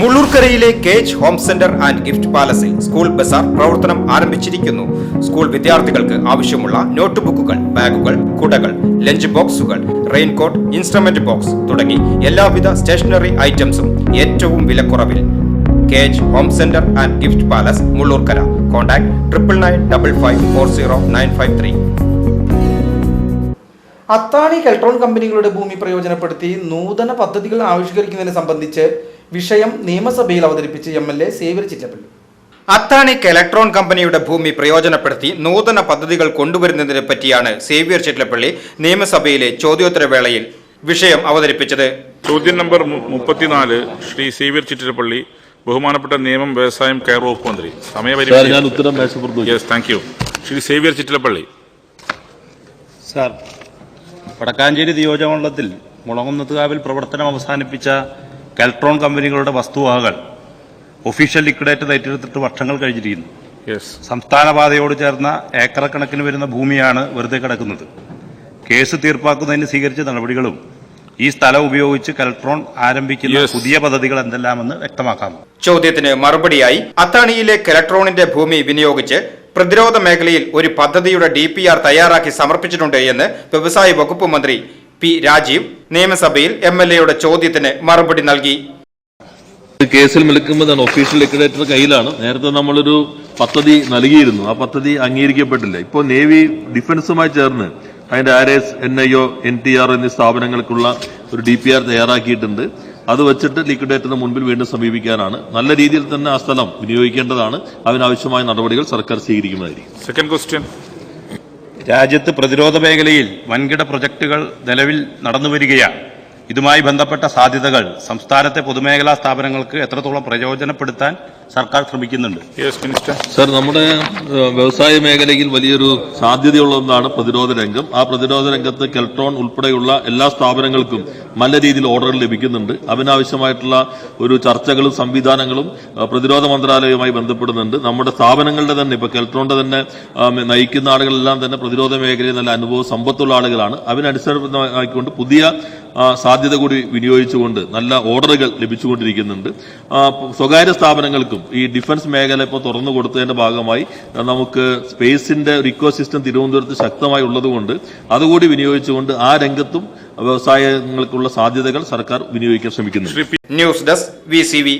മുള്ളൂർക്കരയിലെ cage home centre and gift പാലസിൽ school Bazar പ്രവർത്തനം ആരംഭിച്ചിരിക്കുന്നു. സ്കൂൾ വിദ്യാർത്ഥികൾക്ക് ആവശ്യമുള്ള നോട്ട് ബുക്കുകൾ ബാഗുകൾ കുടകൾ ലഞ്ച് ബോക്സുകൾ റെയിൻകോട്ട് ഇൻസ്ട്രുമെന്റ് ബോക്സ് തുടങ്ങി എല്ലാവിധ സ്റ്റേഷനറി ഐറ്റംസും ഏറ്റവും വിലക്കുറവിൽ. Cage home centre and gift palace Mullurkara. Contact triple nine double five four zero nine five three. Athani Keltron കമ്പനികളുടെ ഭൂമി പ്രയോജനപ്പെടുത്തി നൂതന പദ്ധതികൾ ആവിഷ്കരിക്കുന്നതിനെ സംബന്ധിച്ച് വിഷയം നിയമസഭയിൽ അവതരിപ്പിച്ച് M L A Xavier Chittilappilly. അത്താണിക് ഇലക്ട്രോൺ കമ്പനിയുടെ ഭൂമി പ്രയോജനപ്പെടുത്തി നൂതന പദ്ധതികൾ കൊണ്ടുവരുന്നതിനെ പറ്റിയാണ് സേവ്യർ ചിറ്റലപ്പള്ളി നിയമസഭയിലെ ചോദ്യോത്തരവേളയിൽ വിഷയം അവതരിപ്പിച്ചത്. ചോദ്യം നമ്പർ മുപ്പത്തിനാല് ശ്രീ സേവ്യർ ചിറ്റപ്പള്ളി ബഹുമാനപ്പെട്ട നിയമം വ്യവസായം കയർ വകുപ്പ് മന്ത്രി. സമയപരിധി. Yes thank you Shri Xavier Chittilappilly sir Wadakkanchery നിയോജകമണ്ഡലത്തിൽ മുളകുന്നത്തുകാവിൽ പ്രവർത്തനം അവസാനിപ്പിച്ച കെൽട്രോൺ കമ്പനികളുടെ വസ്തുവകകൾ ഒഫീഷ്യൽ ലിക്വിഡേറ്റ് ഏറ്റെടുത്തിട്ട് വർഷങ്ങൾ കഴിഞ്ഞിരിക്കുന്നു. സംസ്ഥാന പാതയോട് ചേർന്ന ഏക്കറക്കണക്കിന് കണക്കിന് വരുന്ന ഭൂമിയാണ് വെറുതെ കിടക്കുന്നത്. കേസ് തീർപ്പാക്കുന്നതിന് സ്വീകരിച്ച നടപടികളും ഈ സ്ഥലം ഉപയോഗിച്ച് കലക്ട്രോൺ ആരംഭിക്കുന്ന പുതിയ പദ്ധതികൾ എന്തെല്ലാമെന്ന് വ്യക്തമാക്കാം ചോദ്യത്തിന് മറുപടിയായി അത്താണിയിലെ കലക്ട്രോണിന്റെ ഭൂമി വിനിയോഗിച്ച് പ്രതിരോധ മേഖലയിൽ ഒരു പദ്ധതിയുടെ ഡി പി ആർ തയ്യാറാക്കി സമർപ്പിച്ചിട്ടുണ്ട് എന്ന് വ്യവസായ വകുപ്പ് മന്ത്രി പി രാജീവ് നിയമസഭയിൽ എം എൽ എയുടെ ചോദ്യത്തിന് മറുപടി നൽകി. കേസിൽ വിളിക്കുമ്പോൾ ഒഫീഷ്യൽ ലിക്വിഡേറ്റർ കയ്യിലാണ്. നേരത്തെ നമ്മളൊരു പദ്ധതി നൽകിയിരുന്നു. ആ പദ്ധതി അംഗീകരിക്കപ്പെട്ടില്ല. ഇപ്പോൾ നേവി ഡിഫൻസുമായി ചേർന്ന് അതിന്റെ R S N I O N T R എന്നീ സ്ഥാപനങ്ങൾക്കുള്ള ഒരു ഡി പി ആർ തയ്യാറാക്കിയിട്ടുണ്ട്. അത് വെച്ചിട്ട് ലിക്വിഡേറ്ററിന് മുൻപിൽ വീണ്ടും സമീപിക്കാനാണ്. നല്ല രീതിയിൽ തന്നെ ആ സ്ഥലം വിനിയോഗിക്കേണ്ടതാണ്. അതിനാവശ്യമായ നടപടികൾ സർക്കാർ സ്വീകരിക്കുന്നതായിരിക്കും. സെക്കൻഡ് ക്വസ്റ്റ്യൻ രാജ്യത്ത് പ്രതിരോധ മേഖലയിൽ വൻകിട പ്രൊജക്ടുകൾ നിലവിൽ നടന്നുവരികയാണ്. ഇതുമായി ബന്ധപ്പെട്ട സാധ്യതകൾ സംസ്ഥാനത്തെ പൊതുമേഖലാ സ്ഥാപനങ്ങൾക്ക് എത്രത്തോളം പ്രയോജനപ്പെടുത്താൻ സർക്കാർ ശ്രമിക്കുന്നുണ്ട്. യെസ് മിനിസ്റ്റർ സർ നമ്മുടെ വ്യവസായ മേഖലയിൽ വലിയൊരു സാധ്യതയുള്ള ഒന്നാണ് പ്രതിരോധ രംഗം. ആ പ്രതിരോധ രംഗത്ത് കെൽട്രോൺ ഉൾപ്പെടെയുള്ള എല്ലാ സ്ഥാപനങ്ങൾക്കും നല്ല രീതിയിൽ ഓർഡറുകൾ ലഭിക്കുന്നുണ്ട്. അതിനാവശ്യമായിട്ടുള്ള ഒരു ചർച്ചകളും സംവിധാനങ്ങളും പ്രതിരോധ മന്ത്രാലയവുമായി ബന്ധപ്പെടുന്നുണ്ട്. നമ്മുടെ സ്ഥാപനങ്ങളുടെ തന്നെ ഇപ്പൊ കെൽട്രോണിന്റെ തന്നെ നയിക്കുന്ന ആളുകളെല്ലാം തന്നെ പ്രതിരോധ മേഖലയിൽ നല്ല അനുഭവ സമ്പത്തുള്ള ആളുകളാണ്. അതിനനുസരണമായിക്കൊണ്ട് പുതിയ സാധ്യത കൂടി വിനിയോഗിച്ചുകൊണ്ട് നല്ല ഓർഡറുകൾ ലഭിച്ചുകൊണ്ടിരിക്കുന്നുണ്ട്. സ്വകാര്യ സ്ഥാപനങ്ങൾക്കും ഈ ഡിഫൻസ് മേഖല ഇപ്പോൾ തുറന്നു കൊടുത്തതിന്റെ ഭാഗമായി നമുക്ക് സ്പേസിന്റെ ഒരു ഇക്കോ സിസ്റ്റം തിരുവനന്തപുരത്ത് ശക്തമായി ഉള്ളതുകൊണ്ട് അതുകൂടി വിനിയോഗിച്ചുകൊണ്ട് ആ രംഗത്തും വ്യവസായങ്ങൾക്കുള്ള സാധ്യതകൾ സർക്കാർ വിനിയോഗിക്കാൻ ശ്രമിക്കുന്നു ന്യൂസ് ഡെസ്ക് വി.